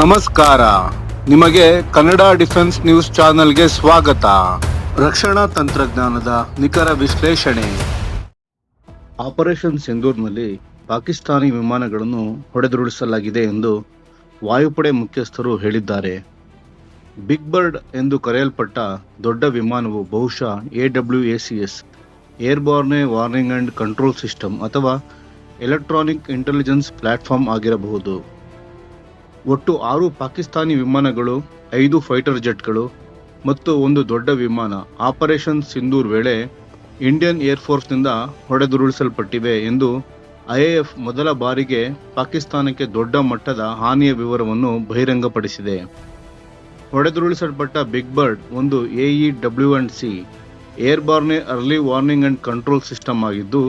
ನಮಸ್ಕಾರ. ನಿಮಗೆ Kannada defence news ಚಾನೆಲ್ಗೆ ಸ್ವಾಗತ. ರಕ್ಷಣಾ ತಂತ್ರಜ್ಞಾನದ ನಿಖರ ವಿಶ್ಲೇಷಣೆ. ಆಪರೇಷನ್ ಸಿಂಧೂರ್ನಲ್ಲಿ ಪಾಕಿಸ್ತಾನಿ ವಿಮಾನಗಳನ್ನು ಹೊಡೆದುರುಳಿಸಲಾಗಿದೆ ಎಂದು ವಾಯುಪಡೆ ಮುಖ್ಯಸ್ಥರು ಹೇಳಿದ್ದಾರೆ. ಬಿಗ್ ಬರ್ಡ್ ಎಂದು ಕರೆಯಲ್ಪಟ್ಟ ದೊಡ್ಡ ವಿಮಾನವು ಬಹುಶಃ AW A C S, airborne warning and control system ಅಥವಾ ಎಲೆಕ್ಟ್ರಾನಿಕ್ ಇಂಟೆಲಿಜೆನ್ಸ್ ಪ್ಲಾಟ್ಫಾರ್ಮ್ ಆಗಿರಬಹುದು. ಒಟ್ಟು ಆರು ಪಾಕಿಸ್ತಾನಿ ವಿಮಾನಗಳು, ಐದು ಫೈಟರ್ ಜೆಟ್ಗಳು ಮತ್ತು ಒಂದು ದೊಡ್ಡ ವಿಮಾನ ಆಪರೇಷನ್ ಸಿಂಧೂರ್ ವೇಳೆ ಇಂಡಿಯನ್ ಏರ್ಫೋರ್ಸ್ನಿಂದ ಹೊಡೆದುರುಳಿಸಲ್ಪಟ್ಟಿವೆ ಎಂದು ಐಎಎಫ್ ಮೊದಲ ಬಾರಿಗೆ ಪಾಕಿಸ್ತಾನಕ್ಕೆ ದೊಡ್ಡ ಮಟ್ಟದ ಹಾನಿಯ ವಿವರವನ್ನು ಬಹಿರಂಗಪಡಿಸಿದೆ. ಹೊಡೆದುರುಳಿಸಲ್ಪಟ್ಟ ಬಿಗ್ ಬರ್ಡ್ ಒಂದು AE W and C, airborne early warning and control system ಆಗಿದ್ದು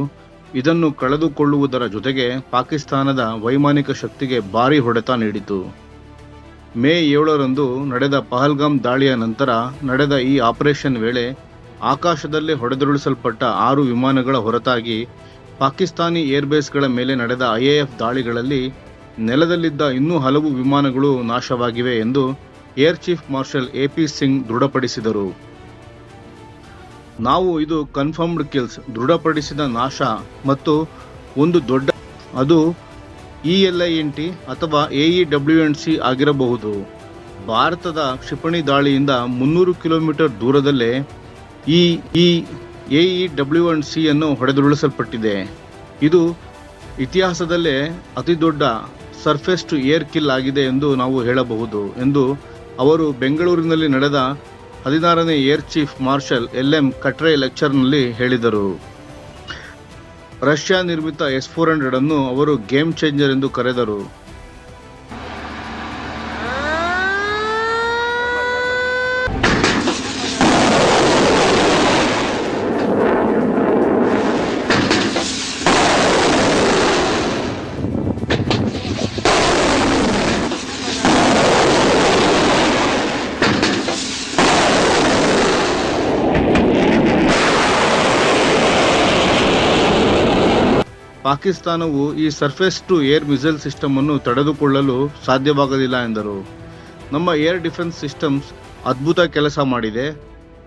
ಇದನ್ನು ಕಳೆದುಕೊಳ್ಳುವುದರ ಜೊತೆಗೆ ಪಾಕಿಸ್ತಾನದ ವೈಮಾನಿಕ ಶಕ್ತಿಗೆ ಭಾರಿ ಹೊಡೆತ ನೀಡಿತು. ಮೇ ಏಳರಂದು ನಡೆದ ಪಹಲ್ಗಾಮ್ ದಾಳಿಯ ನಂತರ ನಡೆದ ಈ ಆಪರೇಷನ್ ವೇಳೆ ಆಕಾಶದಲ್ಲಿ ಹೊಡೆದುರುಳಿಸಲ್ಪಟ್ಟ ಆರು ವಿಮಾನಗಳ ಹೊರತಾಗಿ ಪಾಕಿಸ್ತಾನಿ ಏರ್ಬೇಸ್ಗಳ ಮೇಲೆ ನಡೆದ ಐಎಎಫ್ ದಾಳಿಗಳಲ್ಲಿ ನೆಲದಲ್ಲಿದ್ದ ಇನ್ನೂ ಹಲವು ವಿಮಾನಗಳು ನಾಶವಾಗಿವೆ ಎಂದು air chief marshal AP Singh ದೃಢಪಡಿಸಿದರು. ನಾವು ಇದು ಕನ್ಫರ್ಮ್ಡ್ ಕಿಲ್ಸ್ ದೃಢಪಡಿಸಿದ ನಾಶ ಮತ್ತು ಒಂದು ದೊಡ್ಡ ಅದು E L I N T ಅಥವಾ A E W N C ಆಗಿರಬಹುದು. ಭಾರತದ ಕ್ಷಿಪಣಿ ದಾಳಿಯಿಂದ ಮುನ್ನೂರು ಕಿಲೋಮೀಟರ್ ದೂರದಲ್ಲೇ ಈ ಈ ಇ ಡಬ್ಲ್ಯೂ ಎನ್ ಸಿಯನ್ನು ಹೊಡೆದುರುಳಿಸಲ್ಪಟ್ಟಿದೆ. ಇದು ಇತಿಹಾಸದಲ್ಲೇ ಅತಿ ದೊಡ್ಡ ಸರ್ಫೇಸ್ ಟು ಏರ್ ಕಿಲ್ ಆಗಿದೆ ಎಂದು ನಾವು ಹೇಳಬಹುದು ಎಂದು ಅವರು ಬೆಂಗಳೂರಿನಲ್ಲಿ ನಡೆದ ಹದಿನಾರನೇ air chief marshal L M Katre ಲೆಕ್ಚರ್ನಲ್ಲಿ ಹೇಳಿದರು. ರಷ್ಯಾ ನಿರ್ಮಿತ ಎಸ್ ಫೋರ್ ಹಂಡ್ರೆಡ್ ಅನ್ನು ಅವರು ಗೇಮ್ ಚೇಂಜರ್ ಎಂದು ಕರೆದರು. ಪಾಕಿಸ್ತಾನವು ಈ surface to air missile system ಅನ್ನು ತಡೆದುಕೊಳ್ಳಲು ಸಾಧ್ಯವಾಗಲಿಲ್ಲ ಎಂದರು. ನಮ್ಮ ಏರ್ ಡಿಫೆನ್ಸ್ ಸಿಸ್ಟಮ್ಸ್ ಅದ್ಭುತ ಕೆಲಸ ಮಾಡಿದೆ.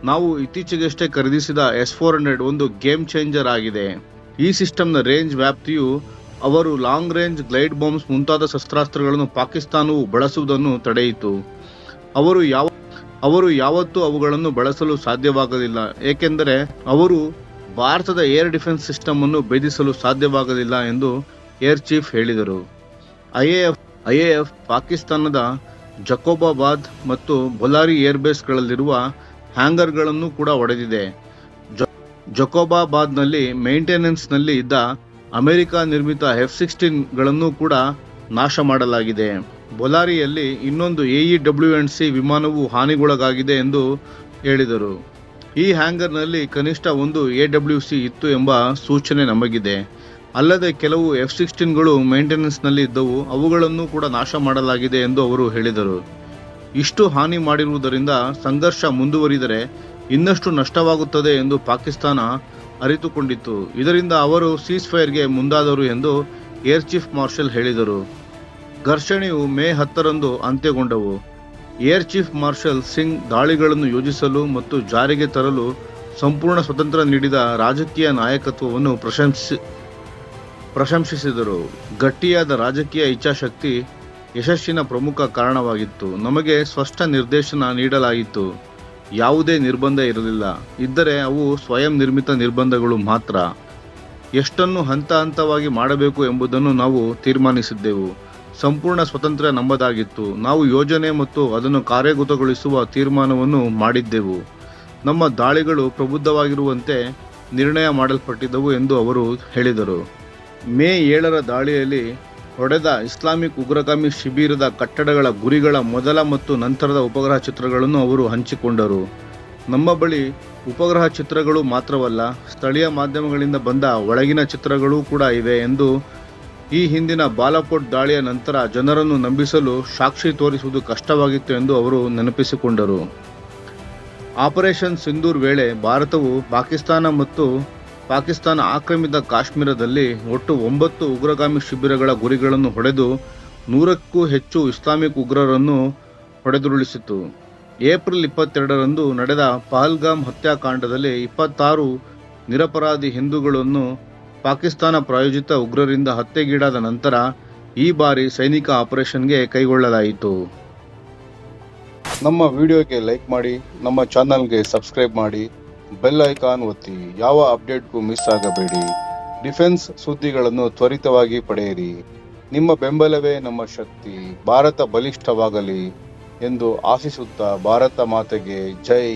ನಾವು ಇತ್ತೀಚೆಗಷ್ಟೇ ಖರೀದಿಸಿದ ಎಸ್ ಫೋರ್ ಹಂಡ್ರೆಡ್ ಒಂದು ಗೇಮ್ ಚೇಂಜರ್ ಆಗಿದೆ. ಈ ಸಿಸ್ಟಮ್ನ ರೇಂಜ್ ವ್ಯಾಪ್ತಿಯು ಅವರು ಲಾಂಗ್ ರೇಂಜ್ ಗ್ಲೈಡ್ ಬಾಂಬ್ಸ್ ಮುಂತಾದ ಶಸ್ತ್ರಾಸ್ತ್ರಗಳನ್ನು ಪಾಕಿಸ್ತಾನವು ಬಳಸುವುದನ್ನು ತಡೆಯಿತು. ಅವರು ಯಾವ, ಅವರು ಯಾವತ್ತೂ ಅವುಗಳನ್ನು ಬಳಸಲು ಸಾಧ್ಯವಾಗಲಿಲ್ಲ. ಏಕೆಂದರೆ ಅವರು ಭಾರತದ ಏರ್ ಡಿಫೆನ್ಸ್ ಸಿಸ್ಟಮ್ ಅನ್ನು ಭೇದಿಸಲು ಸಾಧ್ಯವಾಗಲಿಲ್ಲ ಎಂದು ಏರ್ ಚೀಫ್ ಹೇಳಿದರು. ಐಎಎಫ್ ಐಎಎಫ್ ಪಾಕಿಸ್ತಾನದ ಜಕೋಬಾಬಾದ್ ಮತ್ತು ಬೊಲಾರಿ ಏರ್ಬೇಸ್ಗಳಲ್ಲಿರುವ ಹ್ಯಾಂಗರ್ಗಳನ್ನು ಕೂಡ ಒಡೆದಿದೆ. ಜಕೋಬಾಬಾದ್ನಲ್ಲಿ ಮೇಂಟೆನೆನ್ಸ್ನಲ್ಲಿ ಇದ್ದ ಅಮೆರಿಕ ನಿರ್ಮಿತ ಎಫ್ ಸಿಕ್ಸ್ಟೀನ್ಗಳನ್ನು ಕೂಡ ನಾಶ ಮಾಡಲಾಗಿದೆ. ಬೊಲಾರಿಯಲ್ಲಿ ಇನ್ನೊಂದು ಎಇ ಡಬ್ಲ್ಯೂ ಎನ್ ಸಿ ವಿಮಾನವು ಹಾನಿಗೊಳಗಾಗಿದೆ ಎಂದು ಹೇಳಿದರು. ಈ ಹ್ಯಾಂಗರ್ನಲ್ಲಿ ಕನಿಷ್ಠ ಒಂದು ಎ ಡಬ್ಲ್ಯೂ ಸಿ ಇತ್ತು ಎಂಬ ಸೂಚನೆ ನಮಗಿದೆ. ಅಲ್ಲದೆ ಕೆಲವು ಎಫ್ ಸಿಕ್ಸ್ಟೀನ್ಗಳು ಮೇಂಟೆನೆನ್ಸ್ನಲ್ಲಿ ಇದ್ದವು, ಅವುಗಳನ್ನು ಕೂಡ ನಾಶ ಮಾಡಲಾಗಿದೆ ಎಂದು ಅವರು ಹೇಳಿದರು. ಇಷ್ಟು ಹಾನಿ ಮಾಡಿರುವುದರಿಂದ ಸಂಘರ್ಷ ಮುಂದುವರಿದರೆ ಇನ್ನಷ್ಟು ನಷ್ಟವಾಗುತ್ತದೆ ಎಂದು ಪಾಕಿಸ್ತಾನ ಅರಿತುಕೊಂಡಿತ್ತು. ಇದರಿಂದ ಅವರು ಸೀಸ್ ಫೈರ್ಗೆ ಮುಂದಾದರು ಎಂದು ಏರ್ ಚೀಫ್ ಮಾರ್ಷಲ್ ಹೇಳಿದರು. ಘರ್ಷಣೆಯು ಮೇ ಹತ್ತರಂದು ಅಂತ್ಯಗೊಂಡವು. ಏರ್ ಚೀಫ್ ಮಾರ್ಷಲ್ ಸಿಂಗ್ ದಾಳಿಗಳನ್ನು ಯೋಜಿಸಲು ಮತ್ತು ಜಾರಿಗೆ ತರಲು ಸಂಪೂರ್ಣ ಸ್ವತಂತ್ರ ನೀಡಿದ ರಾಜಕೀಯ ನಾಯಕತ್ವವನ್ನು ಪ್ರಶಂಸಿ, ಪ್ರಶಂಸಿಸಿದರು. ಗಟ್ಟಿಯಾದ ರಾಜಕೀಯ ಇಚ್ಛಾಶಕ್ತಿ ಯಶಸ್ಸಿನ ಪ್ರಮುಖ ಕಾರಣವಾಗಿತ್ತು. ನಮಗೆ ಸ್ಪಷ್ಟ ನಿರ್ದೇಶನ ನೀಡಲಾಯಿತು. ಯಾವುದೇ ನಿರ್ಬಂಧ ಇರಲಿಲ್ಲ. ಇದ್ದರೆ ಅವು ಸ್ವಯಂ ನಿರ್ಮಿತ ನಿರ್ಬಂಧಗಳು ಮಾತ್ರ. ಎಷ್ಟನ್ನು ಹಂತ ಹಂತವಾಗಿ ಮಾಡಬೇಕು ಎಂಬುದನ್ನು ನಾವು ತೀರ್ಮಾನಿಸಿದ್ದೆವು. ಸಂಪೂರ್ಣ ಸ್ವತಂತ್ರ ನಮ್ಮದಾಗಿತ್ತು. ನಾವು ಯೋಜನೆ ಮತ್ತು ಅದನ್ನು ಕಾರ್ಯಗತಗೊಳಿಸುವ ತೀರ್ಮಾನವನ್ನು ಮಾಡಿದ್ದೆವು. ನಮ್ಮ ದಾಳಿಗಳು ಪ್ರಬುದ್ಧವಾಗಿರುವಂತೆ ನಿರ್ಣಯ ಮಾಡಲ್ಪಟ್ಟಿದ್ದವು ಎಂದು ಅವರು ಹೇಳಿದರು. ಮೇ ಏಳರ ದಾಳಿಯಲ್ಲಿ ಹೊಡೆದ ಇಸ್ಲಾಮಿಕ್ ಉಗ್ರಗಾಮಿ ಶಿಬಿರದ ಕಟ್ಟಡಗಳ ಗುರಿಗಳ ಮೊದಲ ಮತ್ತು ನಂತರದ ಉಪಗ್ರಹ ಚಿತ್ರಗಳನ್ನು ಅವರು ಹಂಚಿಕೊಂಡರು. ನಮ್ಮ ಬಳಿ ಉಪಗ್ರಹ ಚಿತ್ರಗಳು ಮಾತ್ರವಲ್ಲ, ಸ್ಥಳೀಯ ಮಾಧ್ಯಮಗಳಿಂದ ಬಂದ ಒಳಗಿನ ಚಿತ್ರಗಳೂ ಕೂಡ ಇವೆ ಎಂದು ಈ ಹಿಂದಿನ ಬಾಲಾಕೋಟ್ ದಾಳಿಯ ನಂತರ ಜನರನ್ನು ನಂಬಿಸಲು ಸಾಕ್ಷಿ ತೋರಿಸುವುದು ಕಷ್ಟವಾಗಿತ್ತು ಎಂದು ಅವರು ನೆನಪಿಸಿಕೊಂಡರು. ಆಪರೇಷನ್ ಸಿಂಧೂರ್ ವೇಳೆ ಭಾರತವು ಪಾಕಿಸ್ತಾನ ಮತ್ತು ಪಾಕಿಸ್ತಾನ ಆಕ್ರಮಿತ ಕಾಶ್ಮೀರದಲ್ಲಿ ಒಟ್ಟು ಒಂಬತ್ತು ಉಗ್ರಗಾಮಿ ಶಿಬಿರಗಳ ಗುರಿಗಳನ್ನು ಹೊಡೆದು ನೂರಕ್ಕೂ ಹೆಚ್ಚು ಇಸ್ಲಾಮಿಕ್ ಉಗ್ರರನ್ನು ಹೊಡೆದುರುಳಿಸಿತು ಏಪ್ರಿಲ್ ಇಪ್ಪತ್ತೆರಡರಂದು ನಡೆದ ಪಹಲ್ಗಾಮ್ ಹತ್ಯಾಕಾಂಡದಲ್ಲಿ ಇಪ್ಪತ್ತಾರು ನಿರಪರಾಧಿ ಹಿಂದೂಗಳನ್ನು ಪಾಕಿಸ್ತಾನ ಪ್ರಾಯೋಜಿತ ಉಗ್ರರಿಂದ ಹತ್ಯೆಗೀಡಾದ ನಂತರ ಈ ಬಾರಿ ಸೈನಿಕ ಆಪರೇಷನ್ಗೆ ಕೈಗೊಳ್ಳಲಾಯಿತು. ನಮ್ಮ ವಿಡಿಯೋಗೆ ಲೈಕ್ ಮಾಡಿ, ನಮ್ಮ ಚಾನಲ್ಗೆ ಸಬ್ಸ್ಕ್ರೈಬ್ ಮಾಡಿ, ಬೆಲ್ ಐಕಾನ್ ಒತ್ತಿ, ಯಾವ ಅಪ್ಡೇಟ್ಗೂ ಮಿಸ್ ಆಗಬೇಡಿ. ಡಿಫೆನ್ಸ್ ಸುದ್ದಿಗಳನ್ನು ತ್ವರಿತವಾಗಿ ಪಡೆಯಿರಿ. ನಿಮ್ಮ ಬೆಂಬಲವೇ ನಮ್ಮ ಶಕ್ತಿ. ಭಾರತ ಬಲಿಷ್ಠವಾಗಲಿ ಎಂದು ಆಶಿಸುತ್ತಾ ಭಾರತ ಮಾತೆಗೆ ಜೈ.